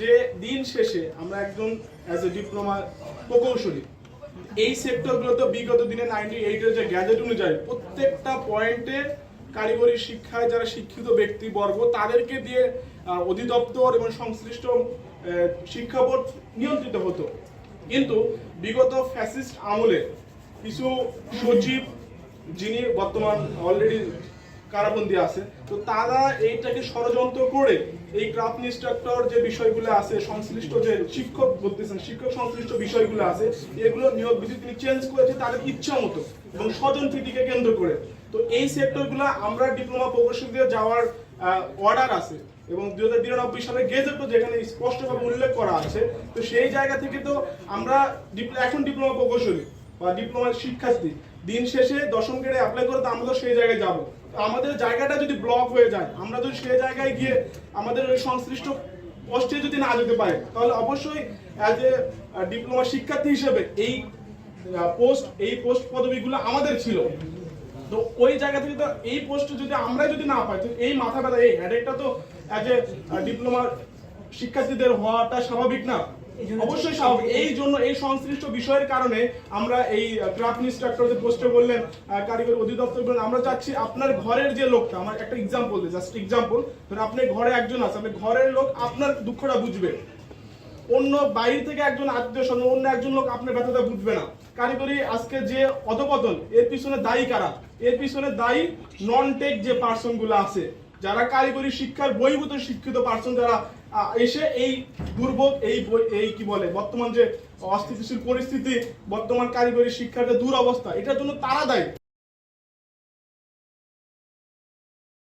যে দিন শেষে আমরা একজন অ্যাজ এ ডিপ্লোমা প্রকৌশলী, এই সেক্টরগুলোতে বিগত দিনে নাইনটি এইটের যে গ্যাজেট অনুযায়ী প্রত্যেকটা পয়েন্টে কারিগরি শিক্ষায় যারা শিক্ষিত ব্যক্তিবর্গ, তাদেরকে দিয়ে অধিদপ্তর এবং সংশ্লিষ্ট শিক্ষা বোর্ড নিয়ন্ত্রিত হতো। কিন্তু বিগত ফ্যাসিস্ট আমলে কিছু সচিব, যিনি বর্তমান অলরেডি কারাবন্দি আছে। তো তারা এইটাকে ষড়যন্ত্র করে এই ক্রাফট ইনস্ট্রাক্টর যে বিষয়গুলো আছে, সংশ্লিষ্ট যে শিক্ষক বলতেছেন, শিক্ষক সংশ্লিষ্ট বিষয়গুলো আছে, এগুলো নিয়োগ বিধি তিনি চেঞ্জ করেছে তাদের ইচ্ছা মতো এবং স্বজন প্রীতিকে কেন্দ্র করে। তো এই সেক্টরগুলো আমরা ডিপ্লোমা প্রকৌশলীতে যাওয়ার অর্ডার আছে এবং দুই হাজার বিরানব্বই সালে গেজেটও যেখানে স্পষ্টভাবে উল্লেখ করা আছে, তো সেই জায়গা থেকে তো আমরা এখন ডিপ্লোমা প্রকৌশলী। বা ডিপ্লোমা শিক্ষার্থী, দিন শেষে দশম গ্রেডে অ্যাপ্লাই করে তো আমরা তো সেই জায়গায় যাব। আমাদের জায়গাটা যদি ব্লক হয়ে যায়, আমরা যদি সেই জায়গায় গিয়ে আমাদের ওই সংশ্লিষ্ট পোস্টে যদি না যেতে পারে, তাহলে অবশ্যই অ্যাজ এ ডিপ্লোমা শিক্ষার্থী হিসেবে এই পোস্ট এই পোস্ট পদবিগুলো আমাদের ছিল। তো ওই জায়গা থেকে তো এই পোস্ট যদি আমরা যদি না পাই, তো এই মাথা ব্যথা, এই হেডেকটা তো অ্যাজ এ ডিপ্লোমা শিক্ষার্থীদের হওয়াটা স্বাভাবিক না। অবশ্যই স্বাভাবিক। এই জন্য এই সংশ্লিষ্ট বিষয়ের কারণে আমরা এই ক্রাফট ইনস্ট্রাক্টর যে পোস্টে বললেন কারিগরি অধিদপ্তর বললেন আমরা চাচ্ছি আপনার ঘরের যে লোকটা আমার একটা এক্সাম্পল দিই জাস্ট এক্সাম্পল ধরুন আপনার ঘরে একজন আছে আপনার ঘরের লোক আপনার দুঃখটা বুঝবে। অন্য বাইরে থেকে একজন আত্মীয় স্বজন অন্য একজন লোক আপনার ব্যথাটা বুঝবে না। কারিগরি আজকে যে অধপতন এর পিছনে দায়ী কারা? এর পিছনে দায়ী নন টেক যে পার্সনগুলো আছে যারা কারিগরি শিক্ষার বহির্ভূত শিক্ষিত পার্সন যারা এসে এই দুর্ভোগ, এই এই কি বলে, বর্তমান যে অস্থিতিশীল পরিস্থিতি, বর্তমান কারিগরি শিক্ষার যে দুরবস্থা, এটার জন্য তারা দায়ী।